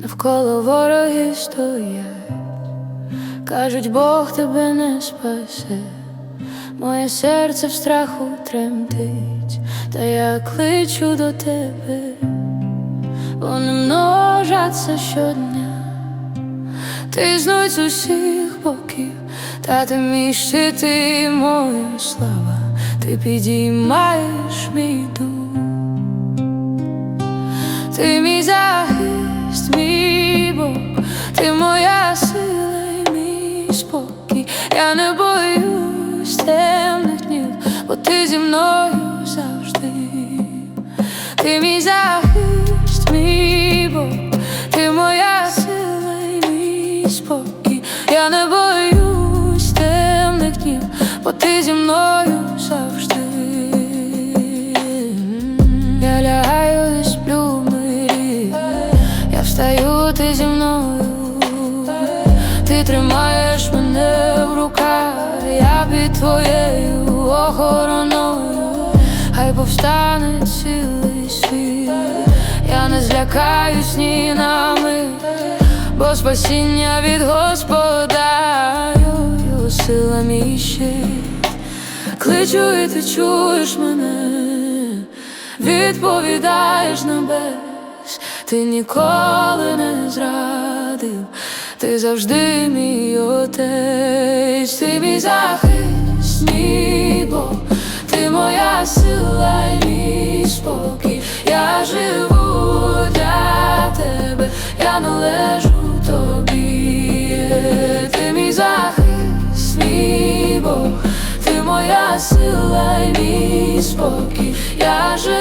Навколо вороги стоять, кажуть, Бог тебе не спасе, моє серце в страху тремтить, та я кличу до тебе, вони множаться щодня, ти знуй з усіх боків, та ти мій щит моя слава, ти підіймаєш мій дух. Ти мій захист, мій Бог, ти моя сила і мій спокій. Я не боюсь темних днів, бо ти зі мною завжди. Ти мій захист, Я не боюсь темних днів, бо ти зі мною завжди. Я лягаю і сплю в мирі, я встаю, ти зі мною, ти тримаєш мене в руках, я під твоєю охороною, хай повстане цілий світ, я не злякаюсь ні на мить, бо спасіння від Господа, його сила мій щит. Кличу і ти чуєш мене, відповідаєш небес, ти ніколи не зрадив, ти завжди мій отець, ти мій захист, мій Бог, ти моя сила і мій спокій, я живу для тебе, я належу ти мій захист, мій Бог, ти моя сила і мій спокій, я живу